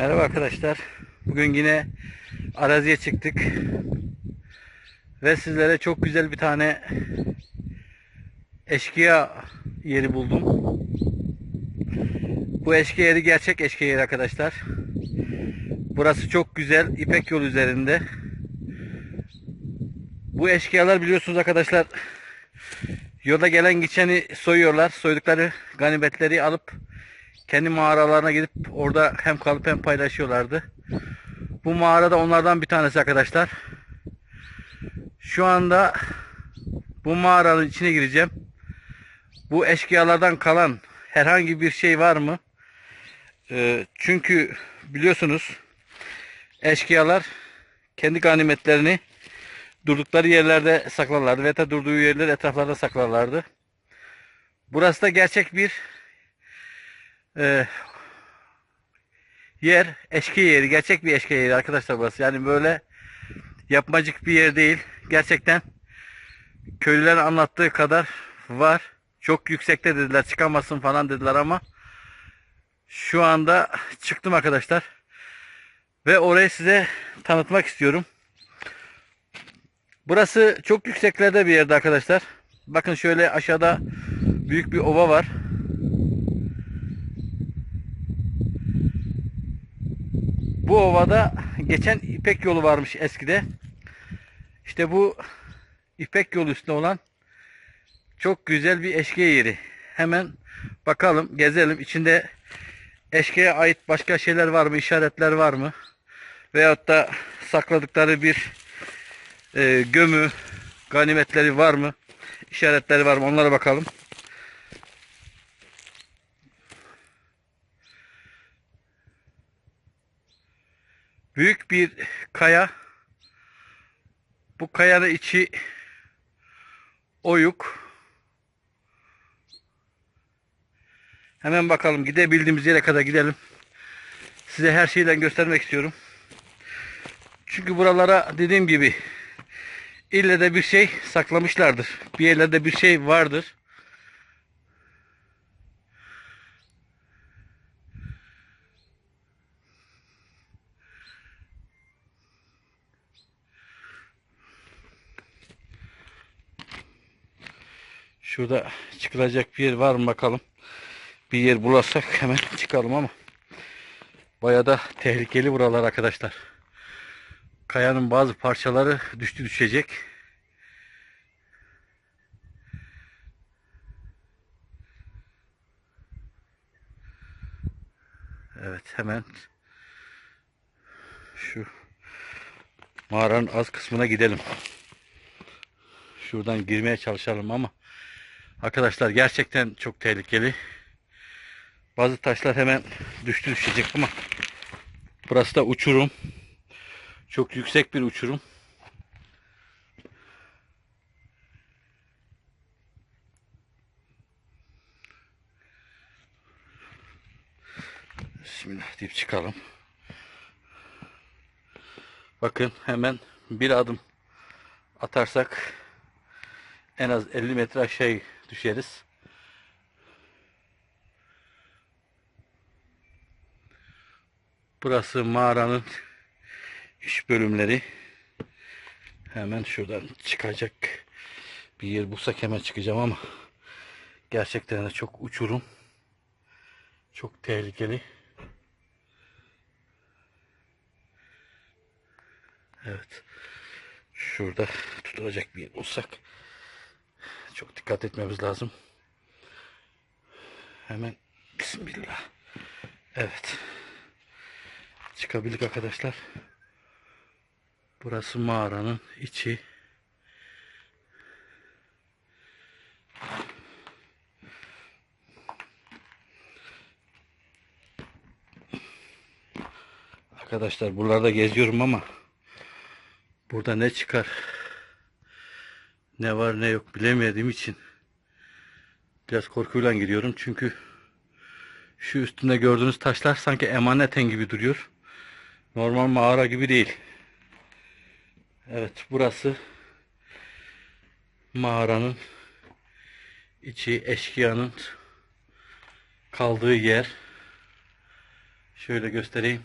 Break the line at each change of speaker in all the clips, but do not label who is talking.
Merhaba arkadaşlar. Bugün yine araziye çıktık. Ve sizlere çok güzel bir tane eşkıya yeri buldum. Bu eşkıya yeri gerçek eşkıya yeri arkadaşlar. Burası çok güzel. İpek yol üzerinde. Bu eşkıyalar biliyorsunuz arkadaşlar yolda gelen geçeni soyuyorlar. Soydukları ganimetleri alıp kendi mağaralarına gidip orada hem kalıp hem paylaşıyorlardı. Bu mağarada onlardan bir tanesi arkadaşlar. Şu anda bu mağaranın içine gireceğim. Bu eşkıyalardan kalan herhangi bir şey var mı? Ee, çünkü biliyorsunuz eşkıyalar kendi ganimetlerini durdukları yerlerde saklarlardı ve de durduğu yerler etraflarda saklarlardı. Burası da gerçek bir e, yer, eşkıya yeri, gerçek bir eşkıya yeri arkadaşlar burası. Yani böyle yapmacık bir yer değil. Gerçekten köylülerin anlattığı kadar var. Çok yüksekte dediler, çıkamazsın falan dediler ama şu anda çıktım arkadaşlar. Ve orayı size tanıtmak istiyorum. Burası çok yükseklerde bir yerde arkadaşlar. Bakın şöyle aşağıda büyük bir ova var. Bu ovada geçen İpek yolu varmış eskide. İşte bu İpek yolu üstünde olan çok güzel bir eşkıya yeri. Hemen bakalım, gezelim. İçinde eşkıya ait başka şeyler var mı, işaretler var mı? Veyahut da sakladıkları bir e, gömü, ganimetleri var mı? İşaretleri var mı? Onlara bakalım. Büyük bir kaya. Bu kayanın içi oyuk. Hemen bakalım gidebildiğimiz yere kadar gidelim. Size her şeyden göstermek istiyorum. Çünkü buralara dediğim gibi ille de bir şey saklamışlardır. Bir yerlerde bir şey vardır. Şurada çıkılacak bir yer var mı bakalım. Bir yer bularsak hemen çıkalım ama bayağı da tehlikeli buralar arkadaşlar. Kayanın bazı parçaları düştü düşecek. Evet hemen şu mağaranın az kısmına gidelim. Şuradan girmeye çalışalım ama arkadaşlar gerçekten çok tehlikeli. Bazı taşlar hemen düştü düşecek ama burası da uçurum. Çok yüksek bir uçurum. Bismillah deyip çıkalım. Bakın hemen bir adım atarsak en az 50 metre aşağı düşeriz. Burası mağaranın iş bölümleri. Hemen şuradan çıkacak bir yer bulsak hemen çıkacağım ama gerçekten de çok uçurum. Çok tehlikeli. Evet. Şurada tutulacak bir yer bulsak çok dikkat etmemiz lazım. Hemen Bismillah. Evet. Çıkabildik arkadaşlar. Burası mağaranın içi. Arkadaşlar buralarda geziyorum ama burada ne çıkar ne var ne yok bilemediğim için biraz korkuyla gidiyorum çünkü şu üstünde gördüğünüz taşlar sanki emaneten gibi duruyor. Normal mağara gibi değil. Evet burası mağaranın içi eşkıyanın kaldığı yer. Şöyle göstereyim.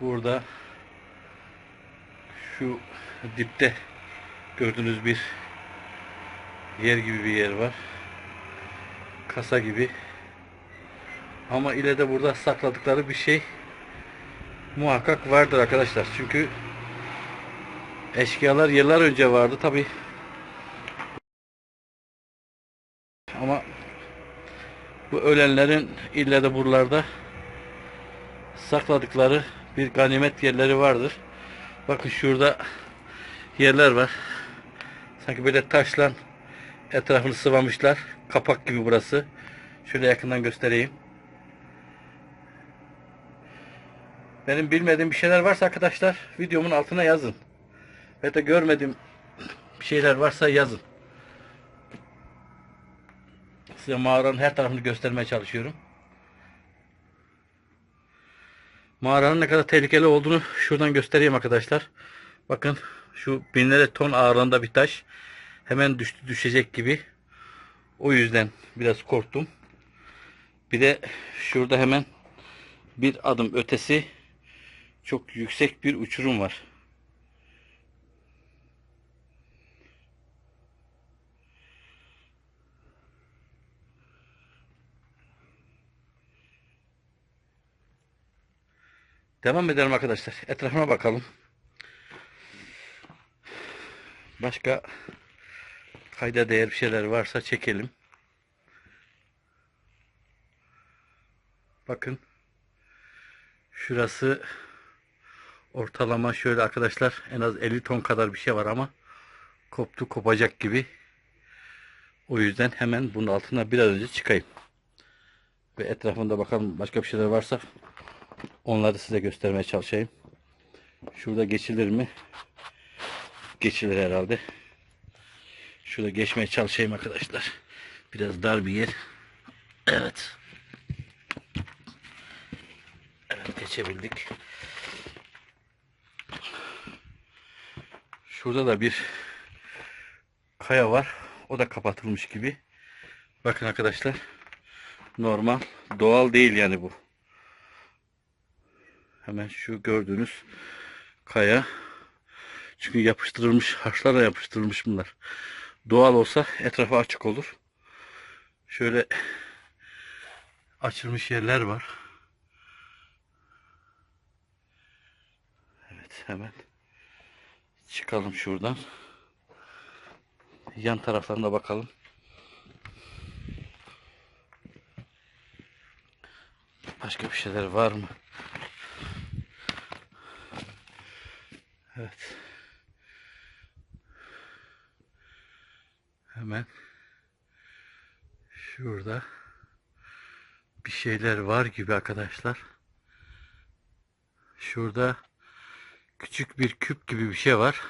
Burada şu dipte gördüğünüz bir yer gibi bir yer var. Kasa gibi. Ama ileride burada sakladıkları bir şey muhakkak vardır arkadaşlar. Çünkü eşkıyalar yıllar önce vardı tabi. Ama bu ölenlerin ille buralarda sakladıkları bir ganimet yerleri vardır. Bakın şurada yerler var. Sanki böyle taşla etrafını sıvamışlar. Kapak gibi burası. Şöyle yakından göstereyim. Benim bilmediğim bir şeyler varsa arkadaşlar videomun altına yazın. Ve de görmediğim bir şeyler varsa yazın. Size mağaranın her tarafını göstermeye çalışıyorum. Mağaranın ne kadar tehlikeli olduğunu şuradan göstereyim arkadaşlar. Bakın şu binlerce ton ağırlığında bir taş. Hemen düştü düşecek gibi. O yüzden biraz korktum. Bir de şurada hemen bir adım ötesi çok yüksek bir uçurum var. Devam edelim arkadaşlar. Etrafına bakalım. Başka kayda değer bir şeyler varsa çekelim. Bakın. Şurası ortalama şöyle arkadaşlar en az 50 ton kadar bir şey var ama koptu kopacak gibi. O yüzden hemen bunun altına biraz önce çıkayım. Ve etrafında bakalım başka bir şeyler varsa onları size göstermeye çalışayım. Şurada geçilir mi? Geçilir herhalde. Şurada geçmeye çalışayım arkadaşlar. Biraz dar bir yer. Evet. Evet geçebildik. Şurada da bir kaya var. O da kapatılmış gibi. Bakın arkadaşlar. Normal. Doğal değil yani bu. Hemen şu gördüğünüz kaya. Çünkü yapıştırılmış, harçlarla yapıştırılmış bunlar. Doğal olsa etrafı açık olur. Şöyle açılmış yerler var. Evet hemen çıkalım şuradan. Yan taraflarına bakalım. Başka bir şeyler var mı? Evet. Hemen şurada bir şeyler var gibi arkadaşlar. Şurada küçük bir küp gibi bir şey var.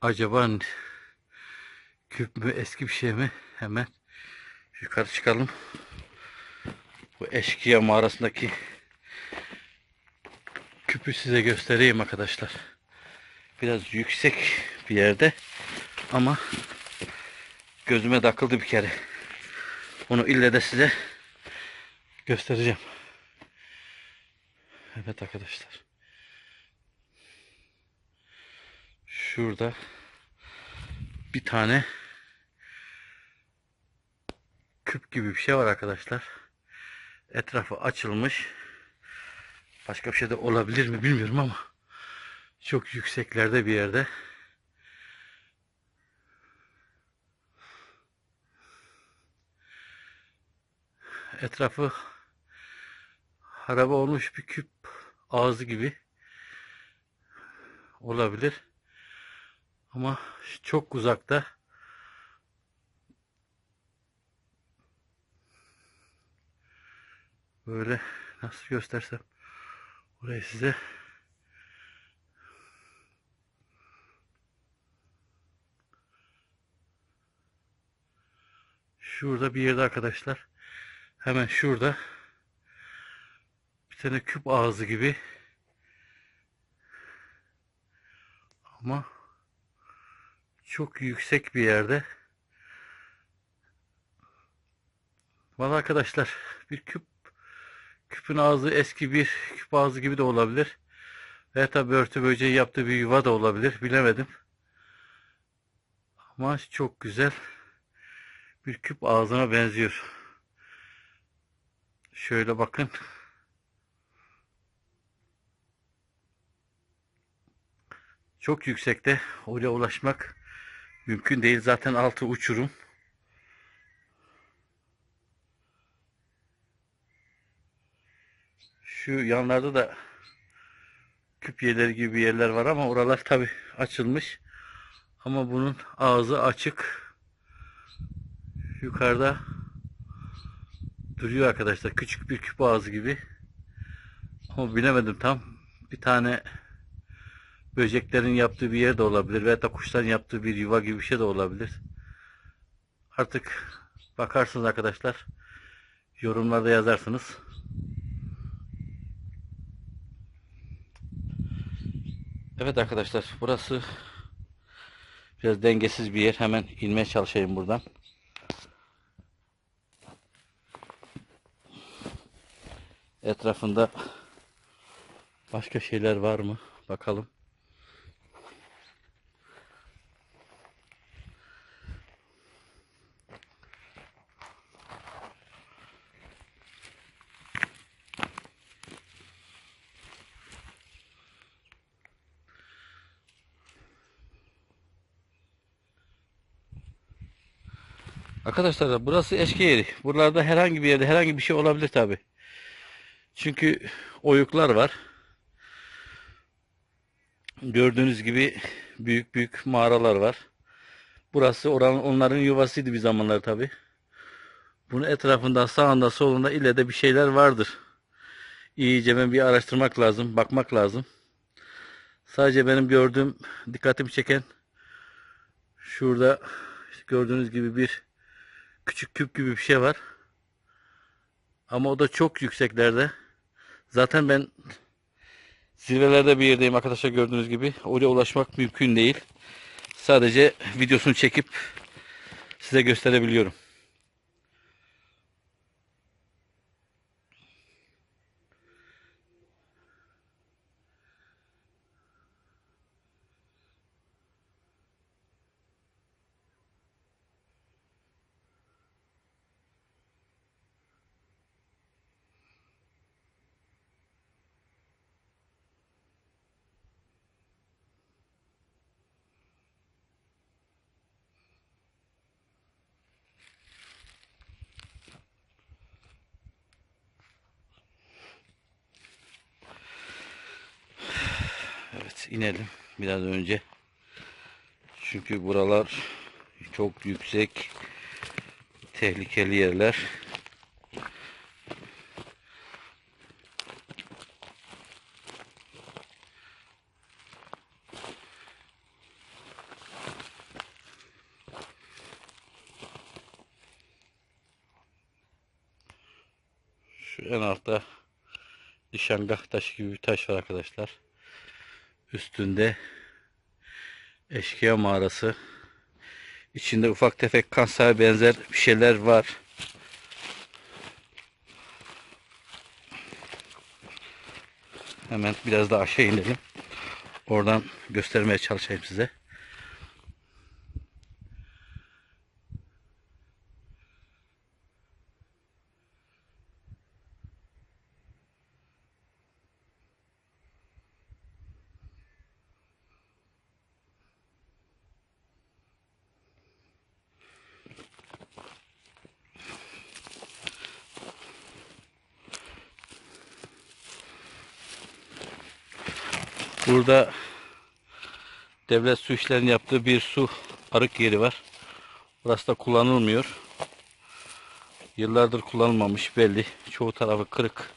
Acaba küp mü eski bir şey mi? Hemen yukarı çıkalım. Bu eşkıya mağarasındaki küpü size göstereyim arkadaşlar. Biraz yüksek bir yerde ama gözüme takıldı bir kere. Onu ille de size göstereceğim. Evet arkadaşlar. Şurada bir tane küp gibi bir şey var arkadaşlar. Etrafı açılmış. Başka bir şey de olabilir mi bilmiyorum ama çok yükseklerde bir yerde. Etrafı harabe olmuş bir küp ağzı gibi olabilir. Ama çok uzakta böyle nasıl göstersem orayı size şurada bir yerde arkadaşlar hemen şurada bir tane küp ağzı gibi ama Çok yüksek bir yerde. Valla arkadaşlar bir küp küpün ağzı eski bir küp ağzı gibi de olabilir. Veya tabi örtü böceği yaptığı bir yuva da olabilir. Bilemedim. Ama çok güzel bir küp ağzına benziyor. Şöyle bakın. Çok yüksekte. Oraya ulaşmak mümkün değil. Zaten altı uçurum. Şu yanlarda da küp yerleri gibi yerler var ama oralar tabi açılmış. Ama bunun ağzı açık. Yukarıda duruyor arkadaşlar. Küçük bir küp ağzı gibi. Ama bilemedim tam. Bir tane böceklerin yaptığı bir yer de olabilir. Veya da kuşların yaptığı bir yuva gibi bir şey de olabilir. Artık bakarsınız arkadaşlar. Yorumlarda yazarsınız. Evet arkadaşlar burası biraz dengesiz bir yer. Hemen inmeye çalışayım buradan. Etrafında başka şeyler var mı? Bakalım. Arkadaşlar burası eski yeri. Buralarda herhangi bir yerde herhangi bir şey olabilir tabi. Çünkü oyuklar var. Gördüğünüz gibi büyük büyük mağaralar var. Burası oranın onların yuvasıydı bir zamanlar tabi. Bunun etrafında sağında solunda ile de bir şeyler vardır. İyice ben bir araştırmak lazım, bakmak lazım. Sadece benim gördüğüm, dikkatimi çeken şurada işte gördüğünüz gibi bir küçük küp gibi bir şey var. Ama o da çok yükseklerde. Zaten ben zirvelerde bir yerdeyim arkadaşlar gördüğünüz gibi. Oraya ulaşmak mümkün değil. Sadece videosunu çekip size gösterebiliyorum. Evet inelim biraz önce. Çünkü buralar çok yüksek tehlikeli yerler. Şu en altta nişangah taşı gibi bir taş var arkadaşlar. Üstünde eşkıya mağarası. İçinde ufak tefek kanser benzer bir şeyler var. Hemen biraz daha aşağı inelim. Oradan göstermeye çalışayım size. Burada devlet su işlerini yaptığı bir su arık yeri var. Burası da kullanılmıyor. Yıllardır kullanılmamış belli. Çoğu tarafı kırık.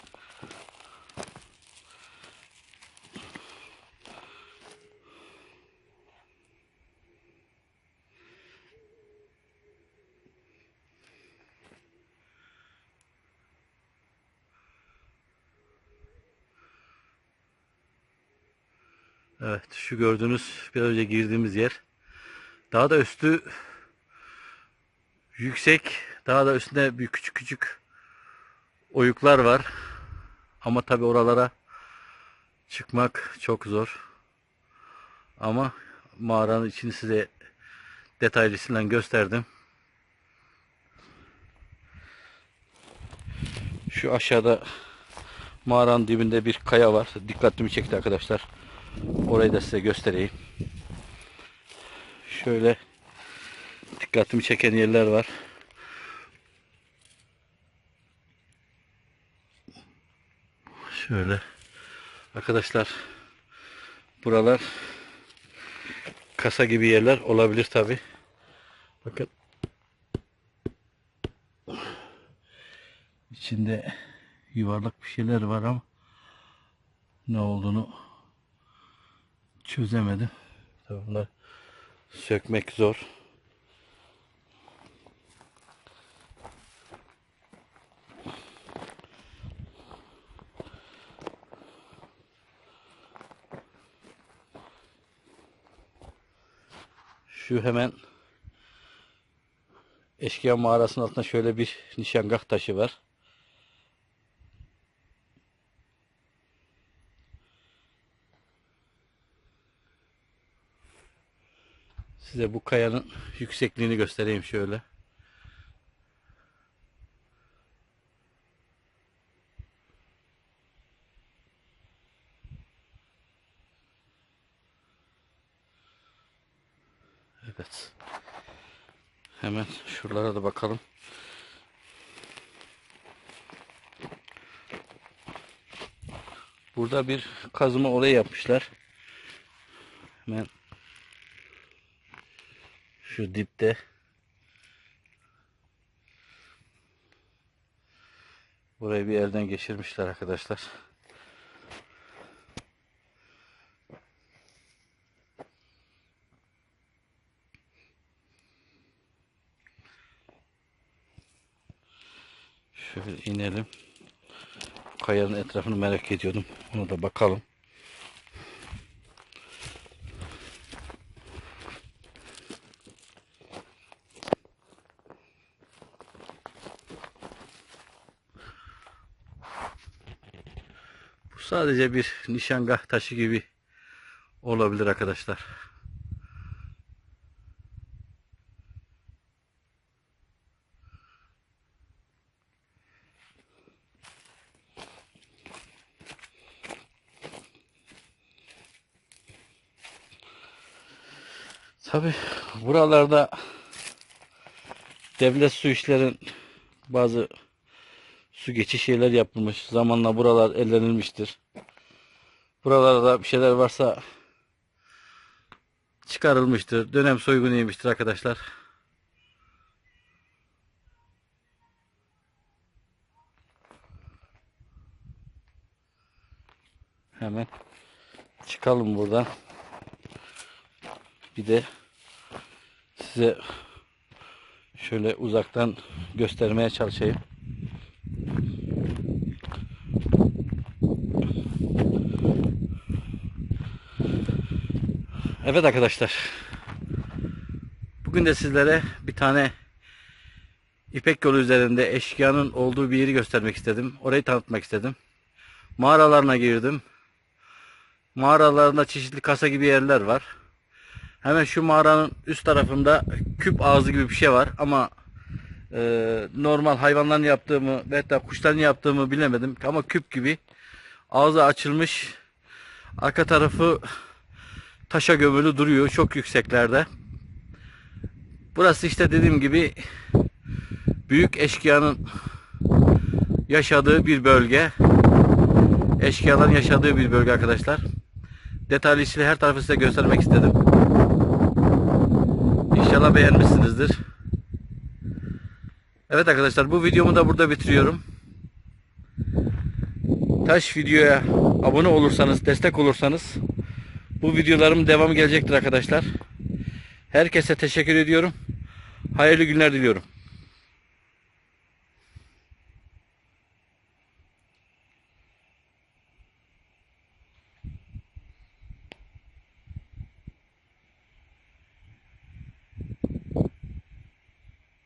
Evet şu gördüğünüz biraz önce girdiğimiz yer. Daha da üstü yüksek. Daha da üstünde bir küçük küçük oyuklar var. Ama tabi oralara çıkmak çok zor. Ama mağaranın içini size detaylısıyla gösterdim. Şu aşağıda mağaranın dibinde bir kaya var. Dikkatimi çekti arkadaşlar. Orayı da size göstereyim. Şöyle dikkatimi çeken yerler var. Şöyle arkadaşlar buralar kasa gibi yerler olabilir tabi. Bakın içinde yuvarlak bir şeyler var ama ne olduğunu çözemedim. Tabii bunlar sökmek zor. Şu hemen Eşkıya mağarasının altında şöyle bir nişangah taşı var. Size bu kayanın yüksekliğini göstereyim şöyle. Evet. Hemen şuralara da bakalım. Burada bir kazma oraya yapmışlar. Hemen şu dipte Burayı bir elden geçirmişler arkadaşlar. Şöyle inelim. Kayanın etrafını merak ediyordum. Ona da bakalım. Sadece bir nişangah taşı gibi olabilir arkadaşlar. Tabi buralarda devlet su işlerin bazı su geçiş yerler yapılmış. Zamanla buralar ellenilmiştir. Buralarda bir şeyler varsa çıkarılmıştır. Dönem soygunu yemiştir arkadaşlar. Hemen çıkalım buradan. Bir de size şöyle uzaktan göstermeye çalışayım. Evet arkadaşlar. Bugün de sizlere bir tane İpek yolu üzerinde eşkıyanın olduğu bir yeri göstermek istedim. Orayı tanıtmak istedim. Mağaralarına girdim. Mağaralarında çeşitli kasa gibi yerler var. Hemen şu mağaranın üst tarafında küp ağzı gibi bir şey var ama e, normal hayvanların yaptığımı ve hatta kuşların yaptığımı bilemedim. Ama küp gibi ağzı açılmış arka tarafı taşa gömülü duruyor çok yükseklerde. Burası işte dediğim gibi büyük eşkıyanın yaşadığı bir bölge. Eşkıyaların yaşadığı bir bölge arkadaşlar. Detaylısıyla her tarafı size göstermek istedim. İnşallah beğenmişsinizdir. Evet arkadaşlar bu videomu da burada bitiriyorum. Taş videoya abone olursanız, destek olursanız bu videolarım devamı gelecektir arkadaşlar. Herkese teşekkür ediyorum. Hayırlı günler diliyorum.